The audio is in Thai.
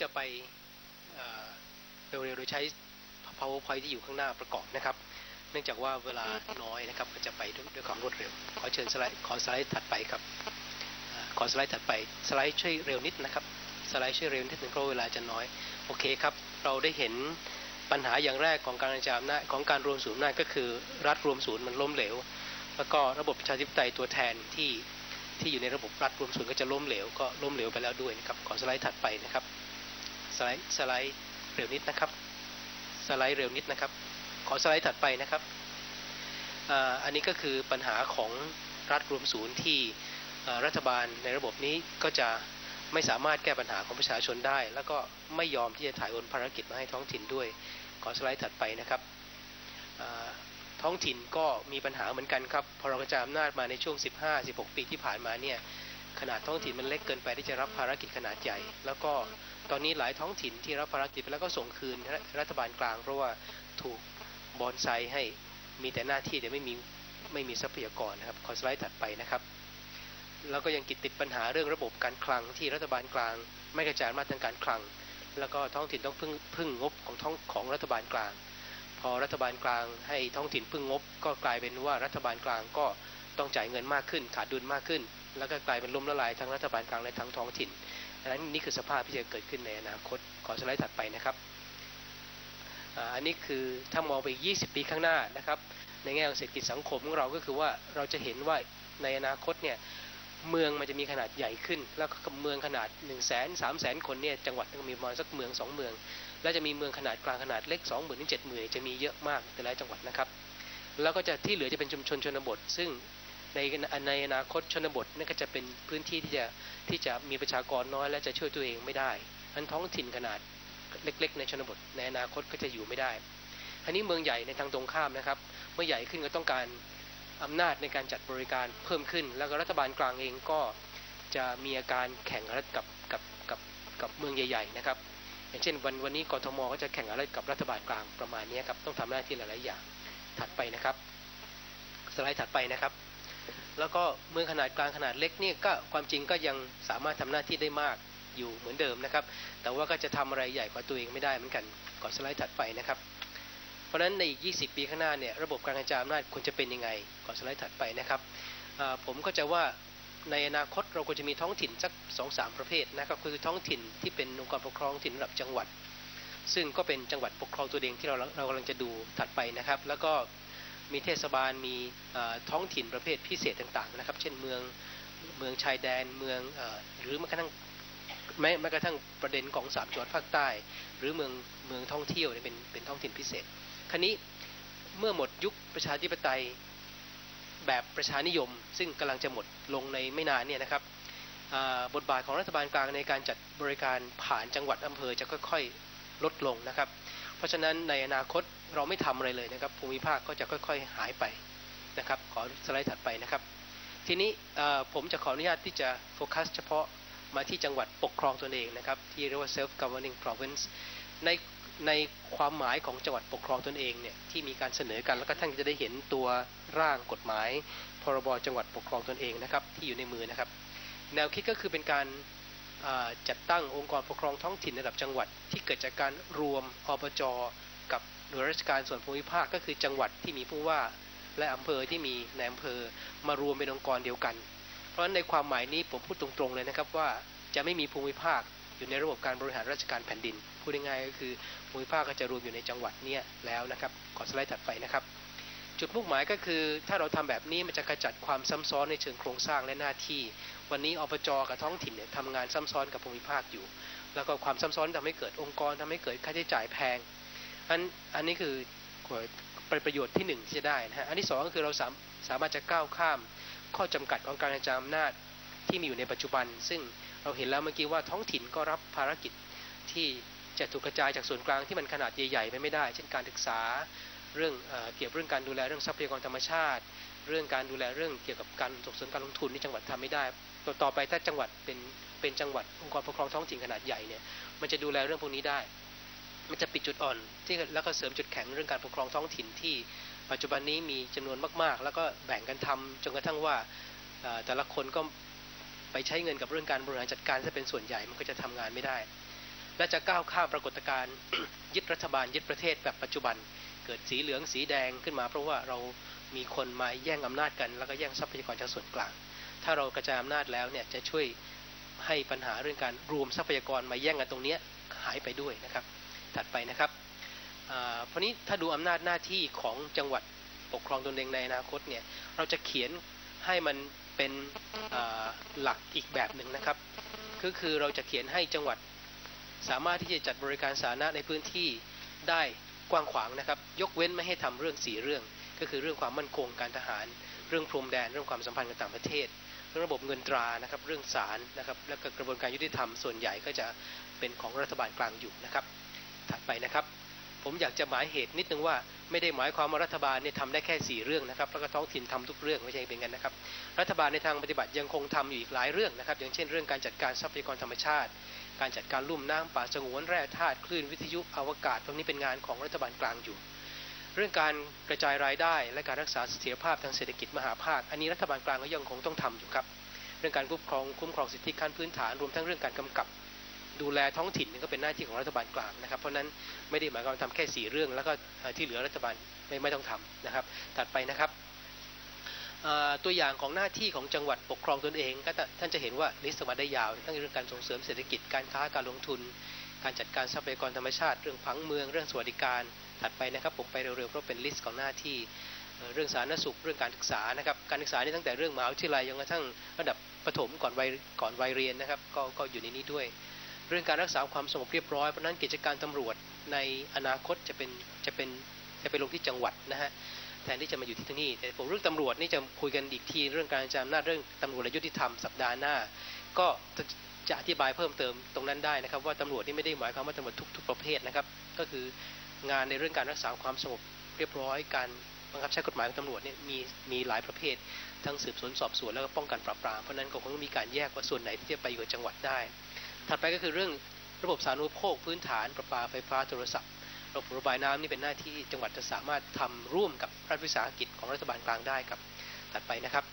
จะไปเอ่อเร็วๆโดยใช้ powerpoint ที่อยู่ข้างหน้าประกอบนะครับ เนื่องจากว่าเวลาน้อยนะครับ ก็จะไปด้วยความรวดเร็ว ขอเชิญสไลด์ขอสไลด์ถัดไปครับอขอสไลด์ถัดไปสไลด์ช่วยเร็วนิดนะครับสไลด์ช่วยเร็วนิดนึงเพราะเวลาจะน้อยโอเคครับเราได้เห็นปัญหาอย่างแรกของการกระจายอำนาจของการรวมศูนย์อำนาจก็คือ รัฐรวมศูนย์มันล้มเหลว แล้วก็ระบบประชาธิปไตยตัวแทนที่ที่อยู่ในระบบรัฐรวมศูนย์ก็จะล้มเหลวก็ล้มเหลวไปแล้วด้วยนะครับขอสไลด์ถัดไปนะครับ สไลด์สไลด์เร็วนิดนะครับ สไลด์เร็วนิดนะครับ ขอสไลด์ถัดไปนะครับอันนี้ก็คือปัญหาของรัฐรวมศูนย์ที่รัฐบาลในระบบนี้ก็จะไม่สามารถแก้ปัญหาของประชาชนได้ แล้วก็ไม่ยอมที่จะถ่ายโอนภารกิจมาให้ท้องถิ่นด้วย ขอสไลด์ถัดไปนะครับท้องถิ่นก็มีปัญหาเหมือนกันครับพอเรากระจายอำนาจมาในช่วง 15-16 ปีที่ผ่านมาเนี่ย ขนาดท้องถิ่นมันเล็กเกินไปที่จะรับภารกิจขนาดใหญ่ แล้วก็ตอนนี้หลายท้องถิ่นที่รับภารกิจไปแล้วก็ส่งคืนรัฐบาลกลาง เพราะว่าถูกบอนไซให้มีแต่หน้าที่แต่ไม่มีไม่มีทรัพยากรนะครับขอสไลด์ถัดไปนะครับ แล้วก็ยังกิดติดปัญหาเรื่องระบบการคลังที่รัฐบาลกลาง ไม่กระจายอำนาทางการคลัง แล้วก็ท้องถิ่นต้องพึ่งพึ่งงบของท้องของรัฐบาลกลาง พอรัฐบาลกลางให้ท้องถิ่นพึ่งงบ ก็กลายเป็นว่ารัฐบาลกลางก็ต้องจ่ายเงินมากขึ้น ขาดดุลมากขึ้น แล้วก็กลายเป็นล้มละลายทั้งรัฐบาลกลางและทั้งท้องถิ่นดังนั้นนี่คือสภาพที่จะเกิดขึ้นในอนาคต ขอสไลด์ถัดไปนะครับ อันนี้คือถ้ามองไป 20 ปีข้างหน้านะครับ ในแง่ของเศรษฐกิจสังคมของเราก็คือว่าเราจะเห็นว่าในอนาคตเนี่ยเมืองมันจะมีขนาดใหญ่ขึ้น แล้วก็เมืองขนาด 1 0 0 0 0 0 3 0 0 0 0คนเนี่ยจังหวัดก็มีประมาณสักเมือง 2 เมือง แล้วจะมีเมืองขนาดกลางขนาดเล็ก2 0 0 0 0ถึง70,000 จะมีเยอะมากแต่ละจังหวัดนะครับ แล้วก็จะที่เหลือจะเป็นชุมชนชนบท ซึ่ง ในในอนาคตชนบทนี่นก็จะเป็นพื้นที่ที่จะที่จะมีประชากรน้อย และจะช่วยตัวเองไม่ได้อันท้องถิ่นขนาดเล็ก ๆ ในชนบท ในอนาคตก็จะอยู่ไม่ได้อันนี้เมืองใหญ่ในทางตรงข้ามนะครับ เมื่อใหญ่ขึ้นก็ต้องการอำนาจในการจัดบริการเพิ่มขึ้น แล้วก็รัฐบาลกลางเองก็จะมีอาการแข่งขันกับกับกับกับเมืองใหญ่ ๆ นะครับ อย่างเช่นวันวันนี้กทมก็จะแข่งขันกับรัฐบาลกลางประมาณนี้ครับต้องทำหน้าที่หลายๆอย่างถัดไปนะครับ สไลด์ถัดไปนะครับ แล้วก็เมืองขนาดกลางขนาดเล็กนี่ก็ความจริงก็ยังสามารถทำหน้าที่ได้มากอยู่เหมือนเดิมนะครับ แต่ว่าก็จะทำอะไรใหญ่กว่าตัวเองไม่ได้เหมือนกันก่อนสไลด์ถัดไปนะครับ เพราะฉะนั้นในอีก 20 ปีข้างหน้าเนี่ยระบบการกระจายอำนาจควรจะเป็นยังไงก่อนสไลด์ถัดไปนะครับผมก็จะว่าในอนาคตเราควรจะมีท้องถิ่นสัก2 3 ประเภทนะครับคือท้องถิ่นที่เป็นองค์กรปกครองถิ่นระดับจังหวัดซึ่งก็เป็นจังหวัดปกครองตัวเองที่เราเรากำลังจะดูถัดไปนะครับ แล้วก็ มีเทศบาลมีท้องถิ่นประเภทพิเศษต่างๆนะครับ เช่นเมืองเมืองชายแดนเมืองอหรือแม้กระทั่งแม้แม้กระทั่งประเด็นของสามจังหวัดภาคใต้ หรือเมืองเมืองท่องเที่ยวเนี่ยเป็นเป็นท้องถิ่นพิเศษคราวนี้เมื่อหมดยุคประชาธิปไตยแบบประชานิยม ซึ่งกำลังจะหมดลงในไม่นานเนี่ยนะครับบทบาทของรัฐบาลกลางในการจัดบริการผ่านจังหวัดอำเภอจะค่อยๆ ลดลงนะครับ ราะฉะนั้นในอนาคตเราไม่ทำอะไรเลยนะครับ ภูมิภาคก็จะค่อย ๆ หายไปนะครับ ขอสไลด์ถัดไปนะครับ ทีนี้ผมจะขออนุญาตที่จะโฟกัสเฉพาะมาที่จังหวัดปกครองตนเองนะครับ ที่เรียกว่า self governing province ในในความหมายของจังหวัดปกครองตนเองเนี่ยที่มีการเสนอกันแล้วก็ท่านจะได้เห็นตัวร่างกฎหมาย พรบจังหวัดปกครองตนเองนะครับที่อยู่ในมือนะครับ แนวคิดก็คือเป็นการ จัดตั้งองค์กรปกครองท้องถิ่นระดับจังหวัด ที่เกิดจากการรวมอบจกับหน่วยราชการส่วนภูมิภาคก็คือจังหวัดที่มีผู้ว่าและอำเภอที่มีในอำเภอมารวมเป็นองค์กรเดียวกัน เพราะฉะนั้นในความหมายนี้ผมพูดตรงๆเลยนะครับว่าจะไม่มีภูมิภาคอยู่ในระบบการบริหารราชการแผ่นดิน พูดง่ายๆก็คือภูมิภาคก็จะรวมอยู่ในจังหวัดเนี้ยแล้วนะครับ ขอสไลด์ถัดไปนะครับ จุดมุ่งหมายก็คือ ถ้าเราทำแบบนี้มันจะขจัดความซ้ำซ้อนในเชิงโครงสร้างและหน้าที่ วันนี้อบจกับท้องถิ่นเนี่ยทำงานซ้ำซ้อนกับภูมิภาคอยู่ แล้วก็ความซ้ำซ้อนทำให้เกิดองค์กรทำให้เกิดค่าใช้จ่ายแพงอันอันนี้คือเป็นประโยชน์ที่หนึ่งที่จะได้นะฮะอันที่สองก็คือเราสามสามารถจะก้าวข้าม ข้อจำกัดของการกระจายอำนาจที่มีอยู่ในปัจจุบัน ซึ่งเราเห็นแล้วเมื่อกี้ว่าท้องถิ่นก็รับภารกิจที่จะถูกกระจายจากส่วนกลางที่มันขนาดใหญ่ๆไปไม่ได้ เช่นการศึกษา เรื่องเอเกี่ยวกับเรื่องการดูแลเรื่องทรัพยากรธรรมชาติ เรื่องการดูแลเรื่องเกี่ยวกับการส่งเสริมการลงทุนที่จังหวัดทำไม่ได้ต่อต่อไปถ้าจังหวัดเป็นเป็นจังหวัดองค์กรปกครองท้องถิ่นขนาดใหญ่เนี่ยมันจะดูแลเรื่องพวกนี้ได้ มันจะปิดจุดอ่อนที่แล้วก็เสริมจุดแข็งเรื่องการปกครองท้องถิ่นที่ปัจจุบันนี้มีจำนวนมาก ๆ แล้วก็แบ่งกันทำจนกระทั่งว่าแต่ละคนก็ไปใช้เงินกับเรื่องการบริหารจัดการถ้าเป็นส่วนใหญ่มันก็จะทำงานไม่ได้ และจะก้าวข้ามปรากฏการณ์ยึดรัฐบาลยึดประเทศแบบปัจจุบัน เกิดสีเหลืองสีแดงขึ้นมา เพราะว่าเรามีคนมาแย่งอำนาจกัน แล้วก็แย่งทรัพยากรจากส่วนกลาง ถ้าเรากระจายอำนาจแล้วเนี่ยจะช่วยให้ปัญหาเรื่องการรวมทรัพยากรมาแย่งกันตรงนี้หายไปด้วยนะครับ ถัดไปนะครับเพราะนี้ถ้าดูอำนาจหน้าที่ของจังหวัดปกครองตนเองในอนาคตเนี่ยเราจะเขียนให้มันเป็นหลักอีกแบบหนึ่งนะครับ ก็คือเราจะเขียนให้จังหวัดสามารถที่จะจัดบริการสาธารณะในพื้นที่ได้ กว้างขวางนะครับ ยกเว้นไม่ให้ทำเรื่องสีเรื่อง ก็คือเรื่องความมั่นคงการทหาร เรื่องพรมแดน เรื่องความสัมพันธ์กับต่างประเทศเรื่องระบบเงินตรานะครับ เรื่องศาลนะครับ แล้วก็กระบวนการยุติธรรมส่วนใหญ่ก็จะเป็นของรัฐบาลกลางอยู่นะครับ ถัดไปนะครับ ผมอยากจะหมายเหตุนิดนึงว่าไม่ได้หมายความว่ารัฐบาลเนี่ยทำได้แค่ 4 เรื่องนะครับ แล้วก็ท้องถิ่นทำทุกเรื่องไม่ใช่เป็นกันนะครับ รัฐบาลในทางปฏิบัติยังคงทำอยู่อีกหลายเรื่องนะครับ อย่างเช่นเรื่องการจัดการทรัพยากรธรรมชาติ การจัดการลุ่มน้ำป่าสงวนแร่ธาตุคลื่นวิทยุอวกาศ พวกนี้เป็นงานของรัฐบาลกลางอยู่ เรื่องการกระจายรายได้และการรักษาเสถียรภาพทางเศรษฐกิจมหาภาค อันนี้รัฐบาลกลางก็ยังคงต้องทำอยู่ครับ เรื่องการคุ้มครองคุ้มครองสิทธิขั้นพื้นฐานรวมทั้งเรื่องการกำกับดูแลท้องถิ่นนี่ก็เป็นหน้าที่ของรัฐบาลกลางนะครับ เพราะนั้นไม่ได้หมายความว่าทำแค่สี่เรื่อง แล้วก็ที่เหลือรัฐบาลไม่ไม่ต้องทำนะครับ ถัดไปนะครับ ตัวอย่างของหน้าที่ของจังหวัดปกครองตนเอง ก็ท่านจะเห็นว่าลิสต์มาได้ยาว ทั้งเรื่องการส่งเสริมเศรษฐกิจการค้าการลงทุน การจัดการทรัพยากรธรรมชาติ เรื่องผังเมือง เรื่องสวัสดิการถัดไปนะครับผมไปเร็วๆเพราะเป็นลิสต์ของหน้าที่เรื่องสาธารณสุขเรื่องการศึกษานะครับการศึกษานี่ตั้งแต่เรื่องมหาวิทยาลัยจนกระทั่งระดับประถมก่อนวัยก่อนวัยเรียนนะครับก็ก็อยู่ในนี้ด้วย เรื่องการรักษาความสงบเรียบร้อยเพราะฉะนั้นกิจการตำรวจในอนาคตจะเป็นจะเป็นจะไปลงที่จังหวัดนะฮะ แทนที่จะมาอยู่ที่ที่นี่แต่ผมเรื่องตำรวจนี่จะคุยกันอีกทีเรื่องการจำอำนาเรื่องตำรวจและยุติธรรมสัปดาห์หน้า ก็จะอธิบายเพิ่มเติมตรงนั้นได้นะครับ ว่าตำรวจนี่ไม่ได้หมายความว่าตำรวจทุกทุกประเภทนะครับ ก็คืองานในเรื่องการรักษาความสงบเรียบร้อยการบังคับใช้กฎหมายของตำรวจเนี่ยมีมีหลายประเภท ทั้งสืบสวนสอบสวนแล้วก็ป้องกันปราบปรามเพราะนั้นก็คงต้องมีการแยกว่าส่วนไหนที่จะไปอยู่กับจังหวัดได้ ถัดไปก็คือเรื่องระบบสาธารณูปโภคพื้นฐานประปาไฟฟ้าโทรศัพท์ ระบบระบายน้ำนี่เป็นหน้าที่จังหวัดจะสามารถทำร่วมกับรัฐวิสาหกิจของรัฐบาลกลางได้ครับ ถัดไปนะครับ